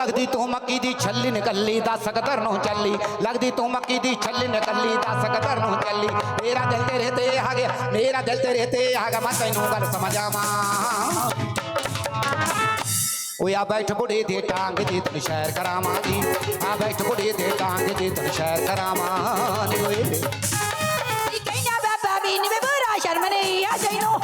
ਲੱਗਦੀ ਤੂੰ ਮੱਕੀ ਦੀ ਛੱਲੀ ਨਿਕੱਲੀ ਦੱਸ ਕਦਰ ਨੂੰ ਚੱਲੀ। ਲੱਗਦੀ ਤੂੰ ਮੱਕੀ ਦੀ ਛੱਲੀ ਨਿਕੱਲੀ ਦੱਸ ਕਦਰ ਨੂੰ ਚੱਲੀ। ਮੇਰਾ ਦਿਲ ਤੇਰੇ ਤੇ ਆ ਗਿਆ, ਮੇਰਾ ਦਿਲ ਤੇਰੇ ਤੇ ਆ ਗਿਆ, ਮੈਂ ਤੈਨੂੰ ਗੱਲ ਸਮਝਾਵਾਂ। ਓਏ ਆ ਬੈਠ ਬੁੜੇ ਦੇ ਟਾਂਗ ਦੀ ਤਨ ਸ਼ਹਿਰ ਕਰਾਵਾਂਗੀ ਆ ਬੈਠ ਬੁੜੇ ਦੇ ਟਾਂਗ ਦੀ ਤਨ ਸ਼ਹਿਰ ਕਰਾਵਾਂ ਨੀ ਓਏ। ਕੀ ਬਾਬਾ ਵੀ ਨੀ ਵੇ ਸ਼ਰਮ ਨਹੀਂ ਆ ਜੈਨੋ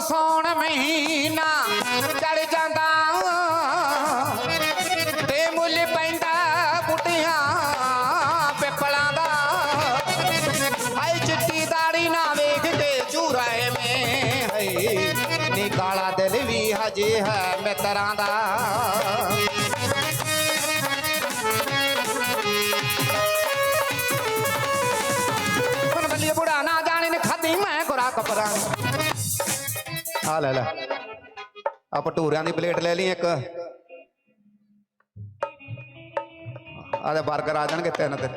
ਸੌਣ ਮਹੀਨਾ ਚੜ ਜਾਂਦਾ। ਤੇ ਮੁੱਲ ਪੈਂਦਾ ਬੁੱਟੀਆਂ, ਪਿੱਪਲਾਂ ਦਾ। ਆਈ ਚਿੱਟੀ ਦਾੜੀ ਨਾ ਵੇਖ ਕੇ ਚੂਰਾਏ ਮੇ ਹਈ ਨੀ ਕਾਲਾ ਦਿਲ ਵੀ ਹਜੇ ਹੈ ਮਿੱਤਰਾਂ ਦਾ। ਹੁਣ ਬੱਲੀ ਬੁੜਾ ਨਾ ਜਾਣੇ ਨੇ ਖਾਦੀ ਮੈਂ ਗੁਰਾ ਕਪਰਾਂ ਆ ਲੈ ਲੈ। ਆ ਭਟੂਰਿਆਂ ਦੀ ਪਲੇਟ ਲੈ ਲਈ ਇੱਕ। ਆ ਦੇ 버ਗਰ ਆ ਜਾਣਗੇ ਤਿੰਨ ਤੇ।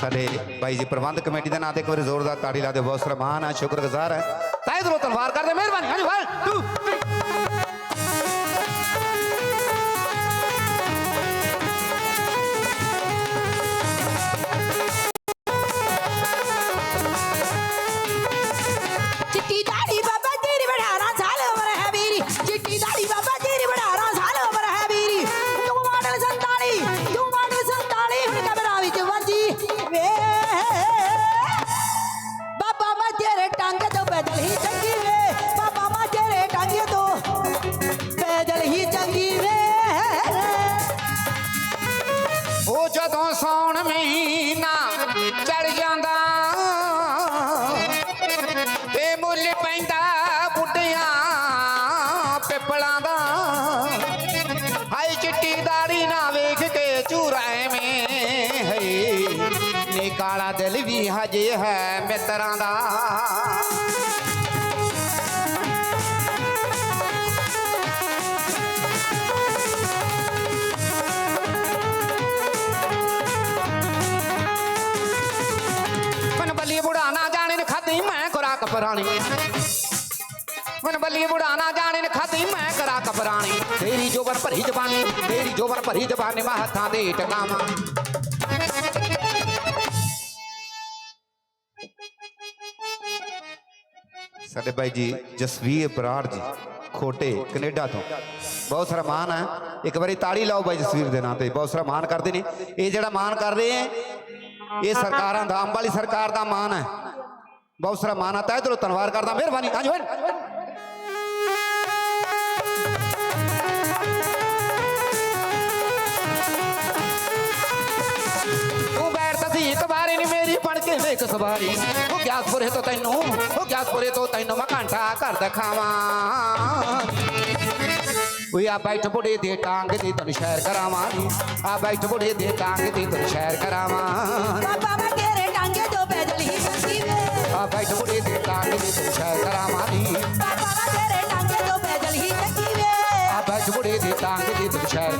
ਸਾਡੇ ਭਾਈ ਜੀ ਪ੍ਰਬੰਧ ਕਮੇਟੀ ਦੇ ਨਾਂ ਤੇ ਇੱਕ ਵਾਰੀ ਜ਼ੋਰਦਾਰ ਤਾੜੀ ਲਾ ਦਿਓ। ਬਹੁਤ ਸਰਮਾਨ ਹੈ ਸ਼ੁਕਰਗੁਜ਼ਾਰ ਹੈ। ਤਾਂ ਇਧਰੋਂ ਤਲਵਾਰ ਕਰ ਦੇ ਮਿਹਰਬਾਨੀ। ਹਾਂਜੀ 1 ਪੈਦਲ ਹੀ ਚੰਗੀ ਵੇ। ਬਾਬਾ ਮੈਂ ਤੇਰੇ ਟਾਂਗੇ ਤੋਂ ਪੈਦਲ ਹੀ ਚੰਗੀ ਵੇ। ਉਹ ਜਦੋਂ ਸੌਣ ਮਹੀਨਾ ਚੜ ਜਾਂਦਾ, ਤੇ ਮੁੱਲ ਪੈਂਦਾ ਬੁੱਢਿਆਂ ਪਿੱਪਲਾਂ ਦਾ। ਹਾਈ ਚਿੱਟੀ ਦਾੜੀ ਨਾ ਵੇਖ ਕੇ ਝੂਰਾ ਐਵੇਂ ਹੈ ਨੀ ਕਾਲਾ ਦਿਲ ਵੀ ਹਜੇ ਹੈ ਮਿੱਤਰਾਂ ਦਾ। ਮੈਂ ਖੁਰਾਕ ਮਨ ਬੱਲੀ ਬੁੜਾ ਜਾਣੇ ਖਾਦੀ, ਮੈਂ ਕਰਾ ਕਪਰਾਣੀ ਤੇਰੀ ਜੋਬਰ ਭਰੀ ਜਵਾਨੀ ਤੇਰੀ ਜੋਬਰ ਭਰੀ ਜਵਾਨੀ, ਮੈਂ ਹੱਥਾਂ ਦੇ ਟਕਾਵਾਂ। ਸਾਡੇ ਭਾਈ ਜੀ, ਜਸਵੀਰ ਬਰਾੜ ਜੀ, ਖੋਟੇ, ਕੈਨੇਡਾ ਤੋਂ। ਬਹੁਤ ਸਾਰਾ ਮਾਨ ਹੈ। ਇੱਕ ਵਾਰੀ ਤਾੜੀ ਲਾਓ ਬਾਈ ਜਸਵੀਰ ਦੇ ਨਾਂ ਤੇ। ਬਹੁਤ ਸਾਰਾ ਮਾਨ ਕਰਦੇ ਨੇ। ਇਹ ਜਿਹੜਾ ਮਾਣ ਕਰ ਰਹੇ ਹੈ, ਇਹ ਸਰਕਾਰਾਂ ਦਾ ਅੰਬ ਵਾਲੀ ਸਰਕਾਰ ਦਾ ਮਾਣ ਹੈ। ਬਹੁਤ ਸਾਰਾ ਮਾਣ ਆਤਾ ਹੈ ਇਧਰੋਂ ਧੰਨਵਾਦ ਕਰਦਾ ਮਿਹਰਬਾਨੀ ਹਾਂਜੀ ਹੋਏ ਤੂੰ ਬੈਠਦਾ ਸਵਾਰੀ ਉਹ ਗਿਆਸਪੁਰੇ ਤੋਂ ਤੈਨੂੰ ਉਹ ਗਿਆਸਪੁਰੇ ਤੋਂ ਤੈਨੂੰ ਮੈਂ ਘੰਟਾ ਘਰ ਦਿਖਾਵਾਂ ਓਏ ਆ ਬੈਠ ਬੁੜੇ ਦੇ ਟਾਂਗ ਦੀ ਤਨ ਸ਼ਹਿਰ ਕਰਾਵਾਂ ਆ ਬੈਠ ਬੁੜੇ ਦੇ ਟਾਂਗ ਦੀ ਤਨ ਸ਼ਹਿਰ ਕਰਾਵਾਂ ਬਾਬਾ ਬੈਠ ਦੇ ਟਾਂਗ ਦੀ ਕਰਾਵਾਂ ਨੀ। ਬਾਬਾ ਤੇਰੇ ਟਾਂਗੇ ਤੋਂ ਪੈਦਲ ਹੀ ਚੰਗੀ ਵੇ ਆ ਬੈਠ ਬੁੜੇ ਦੇ ਟਾਂਗ ਦੀ ਸ਼ਹਿਰ